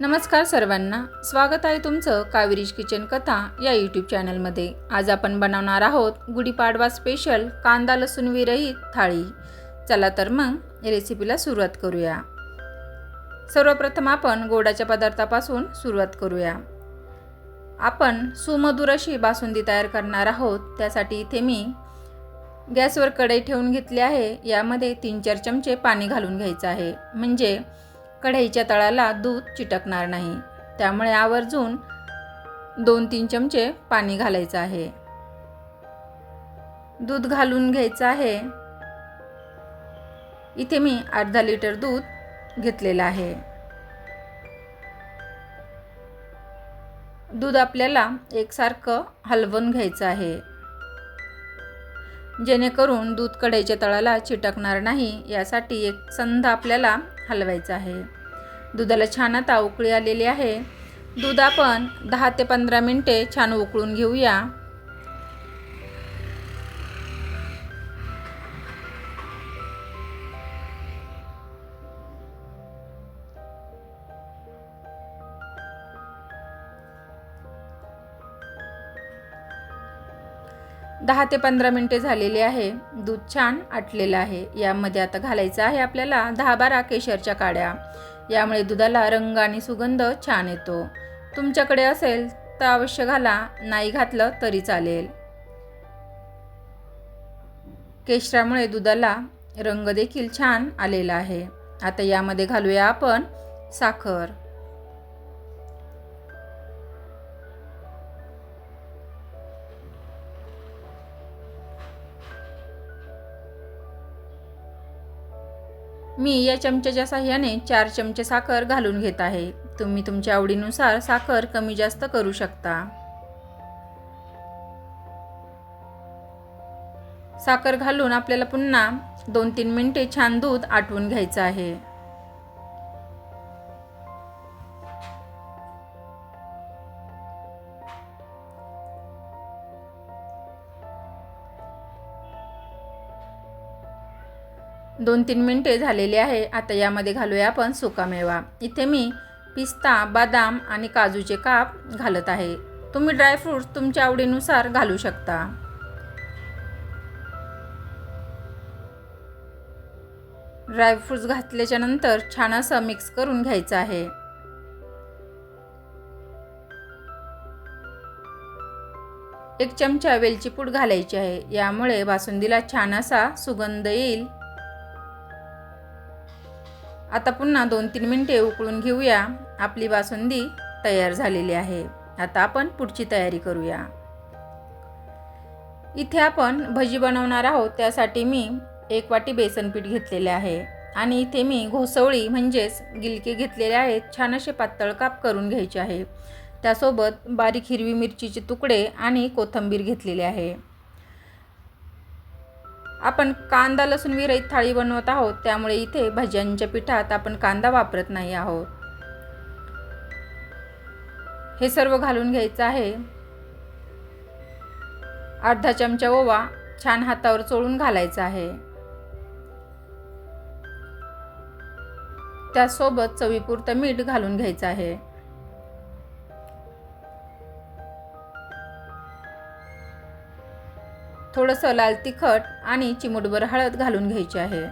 नमस्कार सर्वांना. स्वागत आहे तुमचं कावेरीज किचन कथा या यूट्यूब चॅनलमध्ये आज आपण बनवणार आहोत गुढीपाडवा स्पेशल कांदा लसूण विरहित थाळी. चला तर मग रेसिपीला सुरुवात करूया. सर्वप्रथम आपण गोडाच्या पदार्थापासून सुरुवात करूया. आपण सुमधुर अशी बासुंदी तयार करणार आहोत. त्यासाठी इथे मी गॅसवर कढई ठेवून घेतली आहे. यामध्ये तीन चार चमचे पाणी घालून घ्यायचं आहे. म्हणजे कढईच्या तळाला दूध चिटकणार नाही. त्यामुळे आवर्जून दोन तीन चमचे पाणी घालायचं आहे. दूध घालून घ्यायचं आहे. इथे मी अर्धा लिटर दूध घेतलेलं आहे. दूध आपल्याला एकसारखं हलवून घ्यायचं आहे. जेणेकरून दूध कढईच्या तळाला चिटकणार नाही यासाठी एक संध आपल्याला हलवायचं आहे. दुधाला छान आता उकळी आलेली आहे. दूध आपण दहा ते पंधरा मिनटे छान उकळून घेऊया. दहा ते पंधरा मिनटे झालेली आहे. दूध छान आटलेलं आहे. यामध्ये आता घालायचं आहे आपल्याला दहा बारा केशरच्या काड्या. यामुळे दुधाला रंग आणि सुगंध छान येतो. तुमच्याकडे असेल तर अवश्य घाला. नाही घातलं तरी चालेल. केशरामुळे दुधाला रंग देखील छान आलेला आहे. आता यामध्ये घालूया आपण साखर. मी या चमच्याच्या साह्याने चार चमचे साखर घालून घेत आहे तुम्ही तुमच्या आवडीनुसार साखर कमी जास्त करू शकता. साखर घालून आपल्याला पुन्हा दोन तीन मिनटे छान दूध आटवून घ्यायचं आहे. दोन तीन मिनटे झालेली आहे. आता यामध्ये घालूया आपण सुकामेवा इथे मी पिस्ता बदाम आणि काजूचे काप घालत आहे. तुम्ही ड्रायफ्रूट्स तुमच्या आवडीनुसार घालू शकता. ड्रायफ्रूट्स घातल्याच्या नंतर छान असं मिक्स करून घ्यायचं आहे. एक चमचा वेलची पूड घालायची आहे. यामुळे बासुंदीला छान असा सुगंध येईल. आता पुन्हा दोन तीन मिनटे उकळून घेऊया. आपली बासुंदी तयार झालेली आहे. आता आपण पुढची तयारी करूया. इथे आपण भजी बनवणार आहोत. त्यासाठी मी एक वाटी बेसन पीठ घेतलेले आहे. आणि इथे मी घोसवळी म्हणजेच गिलके घेतलेले आहेत. छान असे पातळ काप करून घ्यायचे आहे. त्यासोबत बारीक हिरवी मिरचीचे तुकडे आणि कोथिंबीर घेतलेले आहे. आपण कांदा लसूण विरहित थाळी बनवत आहोत. त्यामुळे इथे भज्यांच्या पिठात आपण कांदा वापरत नाही आहोत. हे सर्व घालून घ्यायचं आहे. अर्धा चमचा ओवा छान हातावर चोळून घालायचा आहे. त्यासोबत चवीपुरतं मीठ घालून घ्यायचं आहे. थोडंसं लाल तिखट आणि चिमूटभर हळद घालून घ्यायची आहे.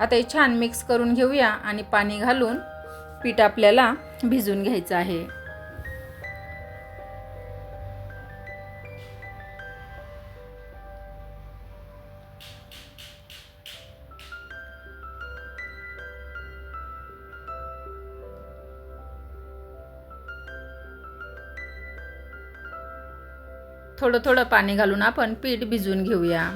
आता हे छान मिक्स करून घेऊया आणि पाणी घालून पीठ आपल्याला भिजून घ्यायचं आहे. थोडं थोडं पाणी घालून आपण पीठ भिजून घेऊया.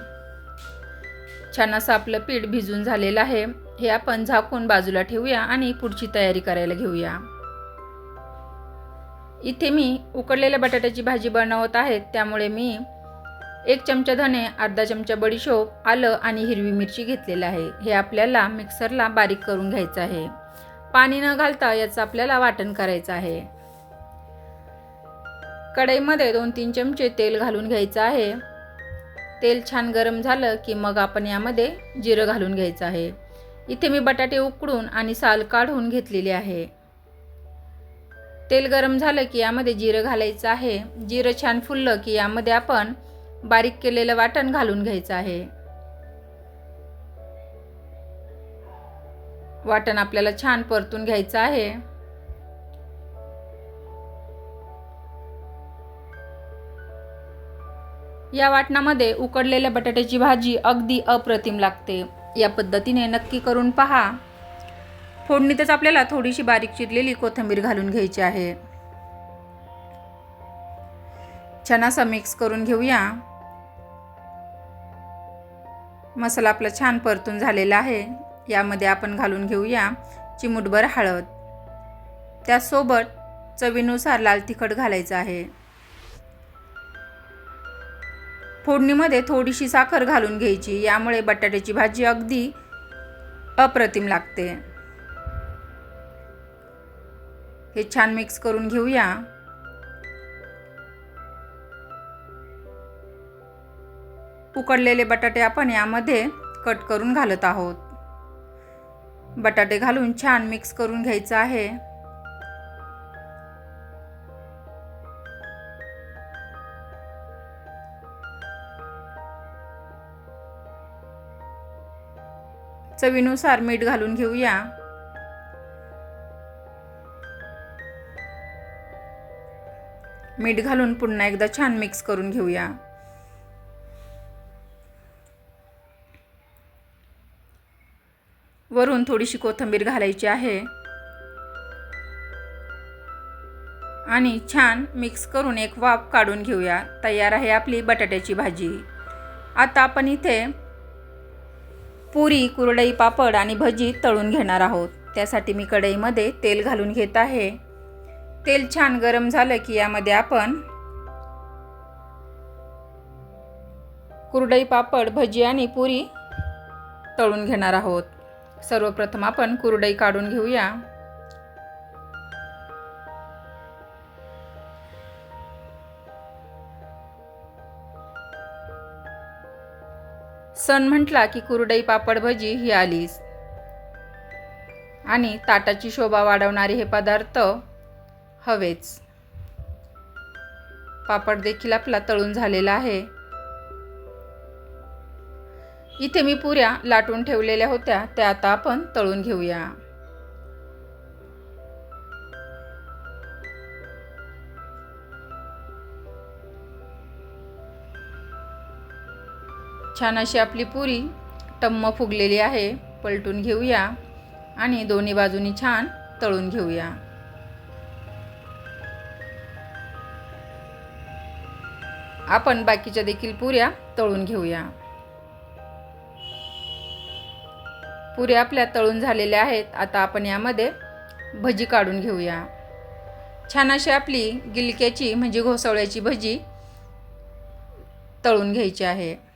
छान असं आपलं पीठ भिजून झालेलं आहे. हे आपण झाकून बाजूला ठेवूया आणि पुढची तयारी करायला घेऊया. इथे मी उकडलेल्या बटाट्याची भाजी बनवत आहेत त्यामुळे मी एक चमचा धने अर्धा चमचा बडीशोप आलं आणि हिरवी मिरची घेतलेलं आहे. हे आपल्याला मिक्सरला बारीक करून घ्यायचं आहे. पाणी न घालता याचं आपल्याला वाटण करायचं आहे. कढईमध्ये दोन तीन चमचे तेल घालून घ्यायचं आहे. तेल छान गरम झालं की मग आपण यामध्ये जिरं घालून घ्यायचं आहे. इथे मी बटाटे उकडून आणि साल काढून घेतलेली आहे. तेल गरम झालं की यामध्ये जिरं घालायचं आहे. जिरं छान फुललं की यामध्ये आपण बारीक केलेलं वाटण घालून घ्यायचं आहे. वाटण आपल्याला छान परतून घ्यायचं आहे. या वाटणामध्ये उकडलेल्या बटाट्याची भाजी अगदी अप्रतिम लागते. या पद्धतीने नक्की करून पहा. फोडणीतच आपल्याला थोडीशी बारीक चिरलेली कोथिंबीर घालून घ्यायची आहे. छान असा मिक्स करून घेऊया. मसाला आपला छान परतून झालेला आहे. यामध्ये आपण घालून घेऊया चिमूटभर हळद. त्यासोबत चवीनुसार लाल तिखट घालायचं आहे. फोडणीमध्ये थोडीशी साखर घालून घ्यायची. यामुळे बटाट्याची भाजी अगदी अप्रतिम लागते. हे छान मिक्स करून घेऊया. उकडलेले बटाटे आपण यामध्ये कट करून घालत आहोत. बटाटे घालून छान मिक्स करून घ्यायचं आहे. चवीनुसार मीठ घालून घेऊया. मीठ घालून पुन्हा एकदा छान मिक्स करून घेऊया. वरून थोडीशी कोथिंबीर घालायची आहे. आणि छान मिक्स करून एक वाफ काढून घेऊया. तयार आहे आपली बटाट्याची भाजी. आता आपण इथे पुरी कुरडई पापड आणि भजी तळून घेणार आहोत. त्यासाठी मी कढईमध्ये तेल घालून घेत आहे. तेल छान गरम झालं की यामध्ये आपण कुरडई पापड भजी आणि पुरी तळून घेणार आहोत. सर्वप्रथम आपण कुरडई काढून घेऊया. सण म्हटला की कुरडई पापड भजी ही आलीच. आणि ताटाची शोभा वाढवणारे हे पदार्थ हवेच. पापड देखील आपला तळून झालेला आहे. इथे मी पुऱ्या लाटून ठेवलेल्या होत्या त्या आता आपण तळून घेऊया. छान अशी आपली पुरी टम्म फुगलेली आहे पलटून घेऊया आणि दोन्ही बाजूनी छान तळून घेऊया. आपण बाकीच्या देखील पुऱ्या तळून घेऊया. पुऱ्या आपल्या तळून झालेल्या आहेत आता आपण यामध्ये भजी काढून घेऊया. छान अशी आपली गिलक्याची म्हणजे घोसवळ्याची भजी तळून घ्यायची आहे.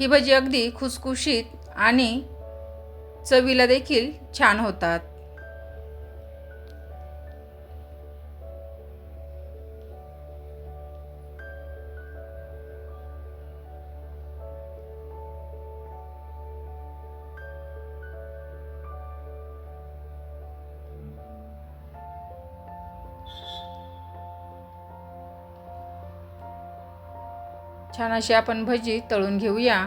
ही भजी अगदी खुसखुशीत आणि चवीला देखील छान होतात. छान अशी आपण भजी तळून घेऊया.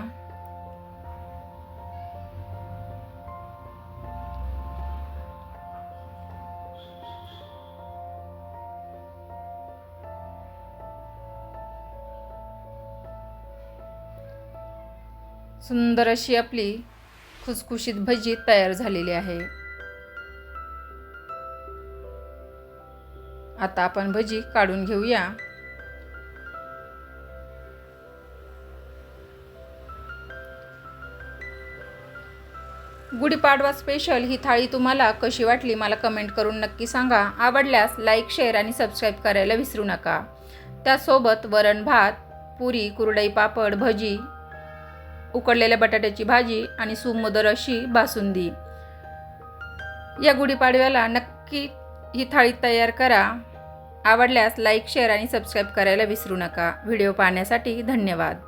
सुंदर अशी आपली खुसखुशीत भजी तयार झालेली आहे. आता आपण भजी काढून घेऊया. गुढीपाडवा स्पेशल ही थाळी तुम्हाला कशी वाटली मला कमेंट करून नक्की सांगा. आवडल्यास लाईक शेअर आणि सबस्क्राईब करायला विसरू नका. त्यासोबत वरण भात पुरी कुरडई पापड भजी उकडलेल्या बटाट्याची भाजी आणि सुमोदर अशी बासुंदी. या गुढीपाडव्याला नक्की ही थाळी तयार करा. आवडल्यास लाईक शेअर आणि सबस्क्राईब करायला विसरू नका. व्हिडिओ पाहण्यासाठी धन्यवाद.